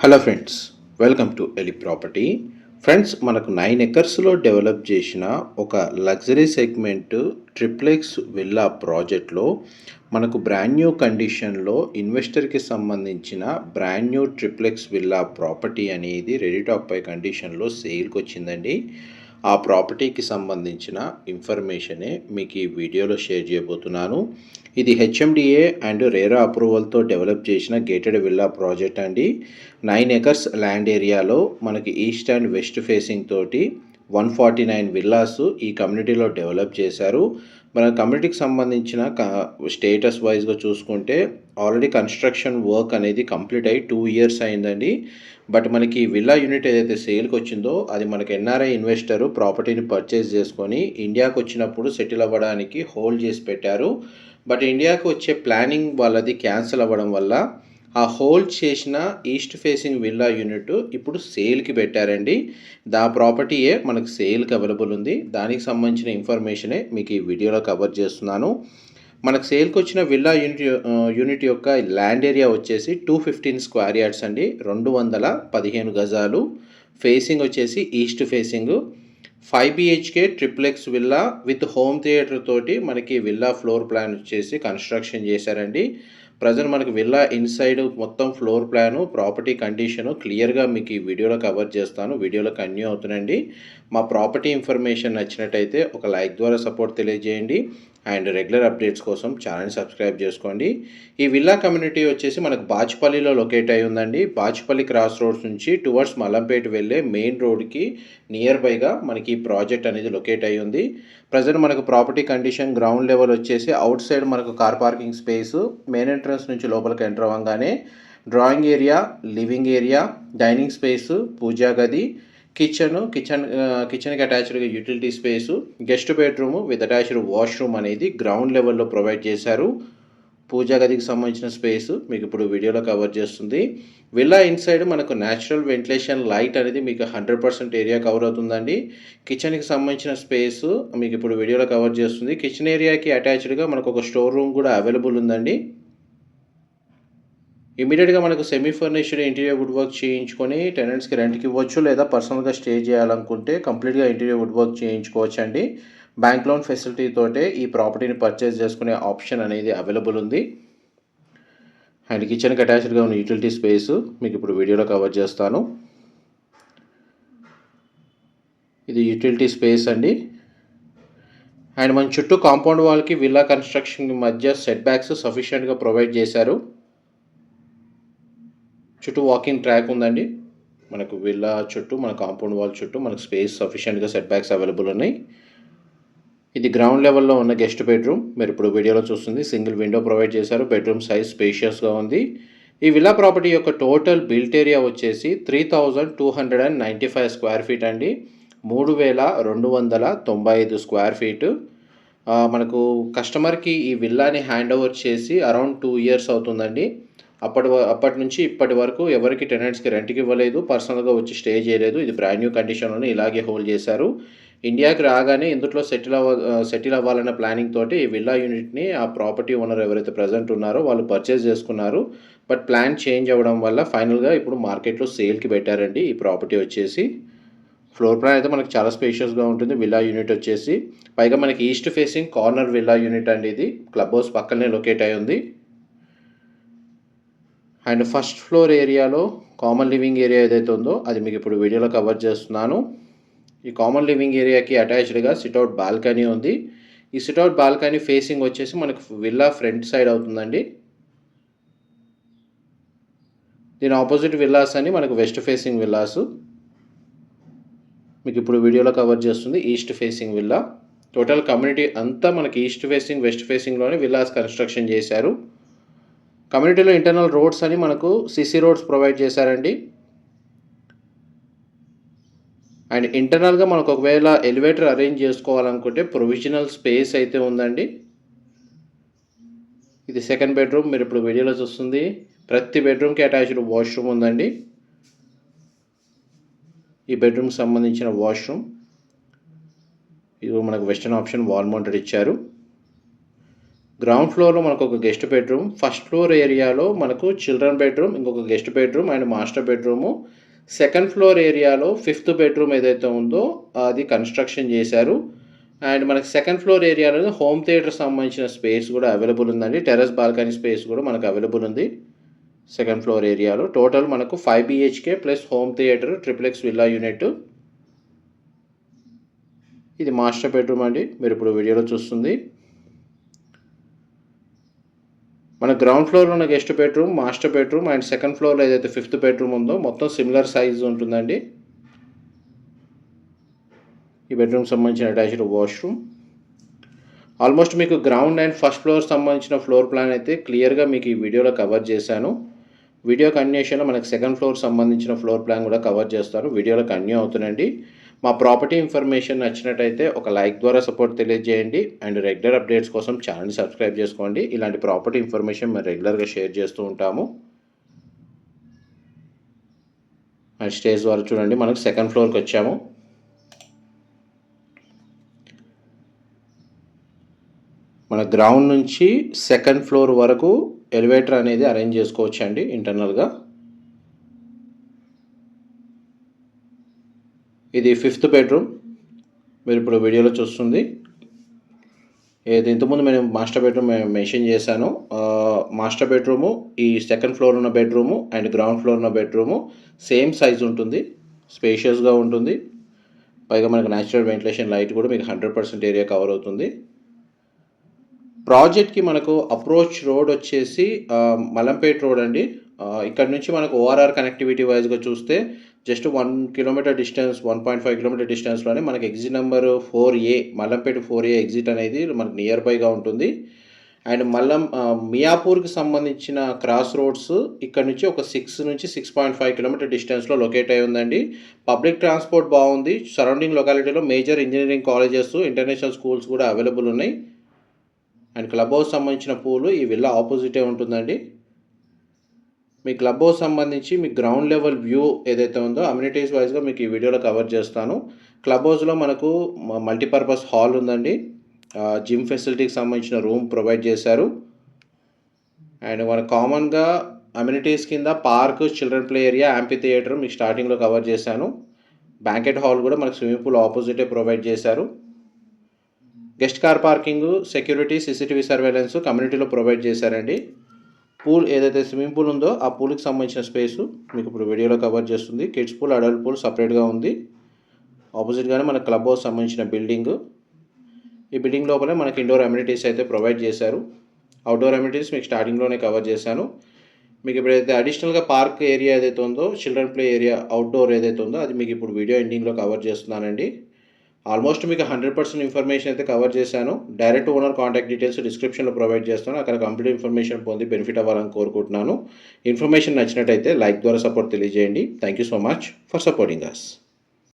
Hello friends welcome to ఎలి property friends మనకు nine ఎకర్స్లో డెవలప్ చేసిన ఒక లగ్జరీ సెగ్మెంట్ ట్రిప్లెక్స్ విల్లా ప్రాజెక్ట్లో మనకు బ్రాండ్ న్యూ కండిషన్లో ఇన్వెస్టర్కి సంబంధించిన brand new triplex villa property అనేది రెడీ టాప్ పై కండిషన్లో సేల్కి వచ్చిందండి. ఆ ప్రాపర్టీకి సంబంధించిన ఇన్ఫర్మేషనే మీకు ఈ వీడియోలో షేర్ చేయబోతున్నాను. ఇది హెచ్ఎండిఏ అండ్ రేరా అప్రూవల్తో డెవలప్ చేసిన గేటెడ్ విల్లా ప్రాజెక్ట్ అండి. నైన్ ఎకర్స్ ల్యాండ్ ఏరియాలో మనకి ఈస్ట్ అండ్ వెస్ట్ ఫేసింగ్ తోటి వన్ ఫార్టీ నైన్ విల్లాస్ ఈ కమ్యూనిటీలో డెవలప్ చేశారు. మన కమ్యూనిటీకి సంబంధించిన స్టేటస్ వైజ్గా చూసుకుంటే ఆల్రెడీ కన్స్ట్రక్షన్ వర్క్ అనేది కంప్లీట్ అయ్యి టూ ఇయర్స్ అయిందండి. బట్ మనకి విల్లా యూనిట్ ఏదైతే సేల్కి వచ్చిందో అది మనకి ఎన్ఆర్ఐ ఇన్వెస్టరు ప్రాపర్టీని పర్చేస్ చేసుకొని ఇండియాకి వచ్చినప్పుడు సెటిల్ అవ్వడానికి హోల్డ్ చేసి పెట్టారు. బట్ ఇండియాకి వచ్చే ప్లానింగ్ వాళ్ళది క్యాన్సిల్ అవ్వడం వల్ల ఆ హోల్డ్ చేసిన ఈస్ట్ ఫేసింగ్ విల్లా యూనిట్ ఇప్పుడు సేల్కి పెట్టారండి. దా ప్రాపర్టీయే మనకు సేల్కి అవైలబుల్ ఉంది. దానికి సంబంధించిన ఇన్ఫర్మేషనే మీకు ఈ వీడియోలో కవర్ చేస్తున్నాను. మనకు సేల్కి వచ్చిన విల్లా యూనిట్ యూనిట్ యొక్క ల్యాండ్ ఏరియా వచ్చేసి టూ ఫిఫ్టీన్ స్క్వేర్ యార్డ్స్ అండి. రెండు వందల పదిహేను గజాలు. ఫేసింగ్ వచ్చేసి east facing. Five BHK triplex villa with home theatre తోటి మనకి విల్లా ఫ్లోర్ ప్లాన్ వచ్చేసి కన్స్ట్రక్షన్ చేశారండి. ప్రజెంట్ మనకి విల్లా ఇన్సైడ్ మొత్తం ఫ్లోర్ ప్లాను ప్రాపర్టీ కండిషను క్లియర్గా మీకు ఈ వీడియోలో కవర్ చేస్తాను. వీడియోలో కన్యూ అవుతుందండి. మా ప్రాపర్టీ ఇన్ఫర్మేషన్ నచ్చినట్టయితే ఒక లైక్ ద్వారా సపోర్ట్ తెలియజేయండి. అండ్ రెగ్యులర్ అప్డేట్స్ కోసం ఛానల్ని సబ్స్క్రైబ్ చేసుకోండి. ఈ విల్లా కమ్యూనిటీ వచ్చేసి మనకు బాచ్పల్లిలో లొకేట్ అయి ఉందండి. బాచ్పల్లి క్రాస్ రోడ్స్ నుంచి టువర్డ్స్ మల్లంపేట వెళ్ళే మెయిన్ రోడ్కి నియర్ బైగా మనకి ఈ ప్రాజెక్ట్ అనేది లొకేట్ అయి ఉంది. ప్రజెంట్ మనకు ప్రాపర్టీ కండిషన్ గ్రౌండ్ లెవెల్ వచ్చేసి అవుట్ సైడ్ మనకు car parking space main entrance నుంచి లోపలికి ఎంటర్ అవ్వగానే drawing area living area dining space పూజా గది కిచెన్ కిచెన్ కిచెన్కి అటాచ్డ్గా utility space guest bedroom with attached washroom అనేది గ్రౌండ్ లెవెల్లో ప్రొవైడ్ చేశారు. పూజా గదికి సంబంధించిన స్పేస్ మీకు ఇప్పుడు వీడియోలో కవర్ చేస్తుంది. విల్లా ఇన్సైడ్ మనకు న్యాచురల్ వెంటిలేషన్ లైట్ అనేది మీకు హండ్రెడ్ పర్సెంట్ ఏరియా కవర్ అవుతుందండి. కిచెన్కి సంబంధించిన స్పేస్ మీకు ఇప్పుడు వీడియోలో కవర్ చేస్తుంది. కిచెన్ ఏరియాకి అటాచ్డ్గా మనకు ఒక స్టోర్ రూమ్ కూడా అవైలబుల్ ఉందండి. ఇమీడియట్గా మనకు semi furnished interior wood work చేయించుకొని టెనెంట్స్కి రెంట్కి ఇవ్వచ్చు లేదా పర్సనల్గా స్టే చేయాలనుకుంటే కంప్లీట్గా ఇంటీరియర్ వుడ్ వర్క్ చేయించుకోవచ్చు అండి బ్యాంక్ లోన్ ఫెసిలిటీ తోటే ఈ ప్రాపర్టీని పర్చేస్ చేసుకునే ఆప్షన్ అనేది అవైలబుల్ ఉంది. అండ్ కిచెన్కి అటాచ్డ్గా ఉన్న యూటిలిటీ స్పేస్ మీకు ఇప్పుడు వీడియోలో కవర్ చేస్తాను. ఇది యూటిలిటీ స్పేస్ అండి. అండ్ మన చుట్టూ కాంపౌండ్ వాల్కి విల్లా కన్స్ట్రక్షన్ మధ్య సెట్ బ్యాక్స్ సఫిషియెంట్గా ప్రొవైడ్ చేశారు. చుట్టూ వాకింగ్ ట్రాక్ ఉందండి. మనకు విల్లా చుట్టూ మన కాంపౌండ్ వాల్ చుట్టూ మనకు స్పేస్ సఫిషియెంట్గా సెట్ బ్యాక్స్ అవైలబుల్ ఉన్నాయి. ఇది గ్రౌండ్ లెవెల్లో ఉన్న గెస్ట్ బెడ్రూమ్ మీరు ఇప్పుడు వీడియోలో చూస్తుంది సింగిల్ విండో ప్రొవైడ్ చేశారు. బెడ్రూమ్ సైజ్ స్పేషియస్గా ఉంది. ఈ విల్లా ప్రాపర్టీ యొక్క టోటల్ బిల్ట్ ఏరియా వచ్చేసి three thousand two hundred and ninety five square feet అండి. మూడు వేల రెండు వందల తొంభై ఐదు స్క్వేర్ ఫీటు మనకు కస్టమర్కి ఈ విల్లాని హ్యాండ్ ఓవర్ చేసి అరౌండ్ టూ ఇయర్స్ అవుతుందండి. అప్పటి వ- అప్పటి నుంచి ఇప్పటి వరకు ఎవరికి టెనెంట్స్కి రెంట్కి ఇవ్వలేదు పర్సనల్గా వచ్చి స్టే చేయలేదు. ఇది బ్రాండ్ న్యూ కండిషన్లోనే ఇలాగే హోల్డ్ చేశారు. ఇండియాకి రాగానే ఇందులో సెటిల్ అవ్వ సెటిల్ అవ్వాలన్న ప్లానింగ్ తోటి ఈ విల్లా యూనిట్ని ఆ ప్రాపర్టీ ఓనర్ ఎవరైతే ప్రజెంట్ ఉన్నారో వాళ్ళు పర్చేస్ చేసుకున్నారు. బట్ ప్లాన్ చేంజ్ అవ్వడం వల్ల ఫైనల్గా ఇప్పుడు మార్కెట్లో సేల్కి పెట్టారండి. ఈ ప్రాపర్టీ వచ్చేసి ఫ్లోర్ ప్లాన్ అయితే మనకి చాలా స్పేషియస్గా ఉంటుంది. విల్లా యూనిట్ వచ్చేసి. పైగా మనకి east facing corner villa unit అండి ఇది. క్లబ్ హౌస్ పక్కనే లొకేట్ అయి ఉంది. అండ్ ఫస్ట్ ఫ్లోర్ ఏరియాలో కామన్ లివింగ్ ఏరియా ఏదైతే ఉందో అది మీకు ఇప్పుడు వీడియోలో కవర్ చేస్తున్నాను. ఈ కామన్ లివింగ్ ఏరియాకి అటాచ్డ్గా సిట్అవుట్ బాల్కనీ ఉంది. ఈ సిట్అవుట్ బాల్కనీ ఫేసింగ్ వచ్చేసి మనకు విల్లా ఫ్రంట్ సైడ్ అవుతుందండి. దీని ఆపోజిట్ విల్లాస్ అని మనకు వెస్ట్ ఫేసింగ్ విల్లాసు. మీకు ఇప్పుడు వీడియోలో కవర్ చేస్తుంది east facing villa. Total community అంతా మనకి ఈస్ట్ ఫేసింగ్ వెస్ట్ ఫేసింగ్లోనే విల్లాస్ కన్స్ట్రక్షన్ చేశారు. కమ్యూనిటీలో ఇంటర్నల్ రోడ్స్ అని మనకు సిసి రోడ్స్ ప్రొవైడ్ చేశారండి. అండ్ ఇంటర్నల్గా మనకు ఒకవేళ ఎలివేటర్ అరేంజ్ చేసుకోవాలనుకుంటే ప్రొవిజనల్ స్పేస్ అయితే ఉందండి. ఇది సెకండ్ బెడ్రూమ్ మీరు ఇప్పుడు వీడియోలో చూస్తుంది. ప్రతి బెడ్రూమ్కి అటాచ్డ్ వాష్రూమ్ ఉందండి. ఈ బెడ్రూమ్కి సంబంధించిన వాష్రూమ్. ఇది మనకు వెస్టర్న్ ఆప్షన్ వాల్ మౌంటెడ్ ఇచ్చారు. గ్రౌండ్ ఫ్లోర్లో మనకు ఒక గెస్ట్ బెడ్రూమ్ ఫస్ట్ ఫ్లోర్ ఏరియాలో మనకు చిల్డ్రన్ బెడ్రూమ్ ఇంకొక guest bedroom and master bedroom second floor ఏరియాలో ఫిఫ్త్ బెడ్రూమ్ ఏదైతే ఉందో అది కన్స్ట్రక్షన్ చేశారు. అండ్ మనకి సెకండ్ ఫ్లోర్ ఏరియాలో హోమ్ థియేటర్ సంబంధించిన స్పేస్ కూడా అవైలబుల్ ఉందండి. టెరస్ బాల్కనీ స్పేస్ కూడా మనకు అవైలబుల్ ఉంది. సెకండ్ ఫ్లోర్ ఏరియాలో టోటల్ మనకు five BHK plus home theatre triplex villa unit ఇది మాస్టర్ బెడ్రూమ్ అండి. మీరు ఇప్పుడు వీడియోలో చూస్తుంది. మన గ్రౌండ్ ఫ్లోర్లో ఉన్న guest bedroom master bedroom and second ఫ్లోర్లో ఏదైతే ఫిఫ్త్ బెడ్రూమ్ ఉందో మొత్తం సిమిలర్ సైజ్ ఉంటుందండి. ఈ బెడ్రూమ్ సంబంధించిన అటాచ్డ్ వాష్రూమ్ ఆల్మోస్ట్ మీకు గ్రౌండ్ అండ్ ఫస్ట్ ఫ్లోర్ సంబంధించిన ఫ్లోర్ ప్లాన్ అయితే క్లియర్గా మీకు ఈ వీడియోలో కవర్ చేశాను. వీడియో కంటిన్యూషన్లో మనకి సెకండ్ ఫ్లోర్ సంబంధించిన ఫ్లోర్ ప్లాన్ కూడా కవర్ చేస్తాను వీడియోలో కంటిన్యూ అవుతుందండి. మా ప్రాపర్టీ ఇన్ఫర్మేషన్ నచ్చినట్టయితే ఒక లైక్ ద్వారా సపోర్ట్ తెలియజేయండి అండ్ రెగ్యులర్ అప్డేట్స్ కోసం ఛానల్ని సబ్స్క్రైబ్ చేసుకోండి. ఇలాంటి ప్రాపర్టీ ఇన్ఫర్మేషన్ మేము రెగ్యులర్గా షేర్ చేస్తూ ఉంటాము. అండ్ స్టేజ్ ద్వారా చూడండి మనకు సెకండ్ ఫ్లోర్కి వచ్చాము. మన గ్రౌండ్ నుంచి సెకండ్ ఫ్లోర్ వరకు ఎలివేటర్ అనేది అరేంజ్ చేసుకోవచ్చు అండి ఇంటర్నల్గా. ఇది ఫిఫ్త్ బెడ్రూమ్. మీరు ఇప్పుడు వీడియోలో చూస్తుంది. ఇది ఇంతకుముందు నేను మాస్టర్ బెడ్రూమ్ మెన్షన్ చేశాను. మాస్టర్ బెడ్రూము ఈ సెకండ్ ఫ్లోర్ ఉన్న బెడ్రూము అండ్ గ్రౌండ్ ఫ్లోర్ ఉన్న బెడ్రూము సేమ్ సైజ్ ఉంటుంది. స్పేషియస్గా ఉంటుంది. పైగా మనకు న్యాచురల్ వెంటిలేషన్ లైట్ కూడా మీకు హండ్రెడ్ పర్సెంట్ ఏరియా కవర్ అవుతుంది. ప్రాజెక్ట్కి మనకు అప్రోచ్ రోడ్ వచ్చేసి మలంపేట్ రోడ్ అండి. ఇక్కడ నుంచి మనకు ఓఆర్ఆర్ కనెక్టివిటీ వైజ్గా చూస్తే just one kilometre distance one point five kilometre డిస్టెన్స్లోనే మనకి exit number four A Mallampet four A exit అనేది మనకు నియర్ బైగా ఉంటుంది. అండ్ మల్లం మియాపూర్కి సంబంధించిన క్రాస్ రోడ్స్ ఇక్కడ నుంచి ఒక సిక్స్ నుంచి సిక్స్ పాయింట్ ఫైవ్ కిలోమీటర్ డిస్టెన్స్లో లొకేట్ అయి ఉందండి. పబ్లిక్ ట్రాన్స్పోర్ట్ బాగుంది. Surrounding లొకాలిటీలో major engineering colleges international schools కూడా అవైలబుల్ ఉన్నాయి. అండ్ క్లబ్ హౌస్ సంబంధించిన పూలు ఈ విల్లా ఆపోజిటే ఉంటుందండి. మీ క్లబ్ హౌస్ సంబంధించి మీ గ్రౌండ్ లెవెల్ వ్యూ ఏదైతే ఉందో అమ్యూనిటీస్ వైజ్గా మీకు ఈ వీడియోలో కవర్ చేస్తాను. క్లబ్ హౌస్లో మనకు మల్టీపర్పస్ హాల్ ఉందండి. జిమ్ ఫెసిలిటీకి సంబంధించిన రూమ్ ప్రొవైడ్ చేశారు. అండ్ మన కామన్గా అమ్యూనిటీస్ కింద park children play area amphitheatre మీకు స్టార్టింగ్లో కవర్ చేశాను. బ్యాంకెట్ హాల్ కూడా మనకు స్విమ్మింగ్ పూల్ ఆపోజిటే ప్రొవైడ్ చేశారు. Guest car parking security CCTV surveillance కమ్యూనిటీలో ప్రొవైడ్ చేశారండి. పూల్ ఏదైతే స్విమ్మింగ్ పూల్ ఉందో ఆ పూల్కి సంబంధించిన స్పేస్ మీకు ఇప్పుడు వీడియోలో కవర్ చేస్తుంది. కిడ్స్ పూల్ అడల్ట్ పూల్ సపరేట్గా ఉంది. ఆపోజిట్గానే మన క్లబ్ హౌస్ సంబంధించిన బిల్డింగ్. ఈ బిల్డింగ్ లోపలే మనకి ఇండోర్ అమ్యూనిటీస్ అయితే ప్రొవైడ్ చేశారు. అవుట్డోర్ అమ్యూనిటీస్ మీకు స్టార్టింగ్లోనే కవర్ చేశాను. మీకు ఇప్పుడైతే అడిషనల్గా పార్క్ ఏరియా ఏదైతే ఉందో చిల్డ్రన్ ప్లే ఏరియా అవుట్డోర్ ఏదైతే ఉందో అది మీకు ఇప్పుడు వీడియో ఎండింగ్లో కవర్ చేస్తున్నానండి. ఆల్మోస్ట్ మీకు హండ్రెడ్ పర్సెంట్ ఇన్ఫర్మేషన్ అయితే కవర్ చేశాను. డైరెక్ట్ ఓనర్ కాంటాక్ట్ డీటెయిల్స్ డిస్క్రిప్షన్లో ప్రొవైడ్ చేస్తాను. అక్కడ కంప్లీట్ ఇన్ఫర్మేషన్ పొంది బెనిఫిట్ అవ్వాలని కోరుకుంటున్నాను. ఇన్ఫర్మేషన్ నచ్చినట్టయితే లైక్ ద్వారా సపోర్ట్ తెలియజేయండి. Thank you so much for supporting us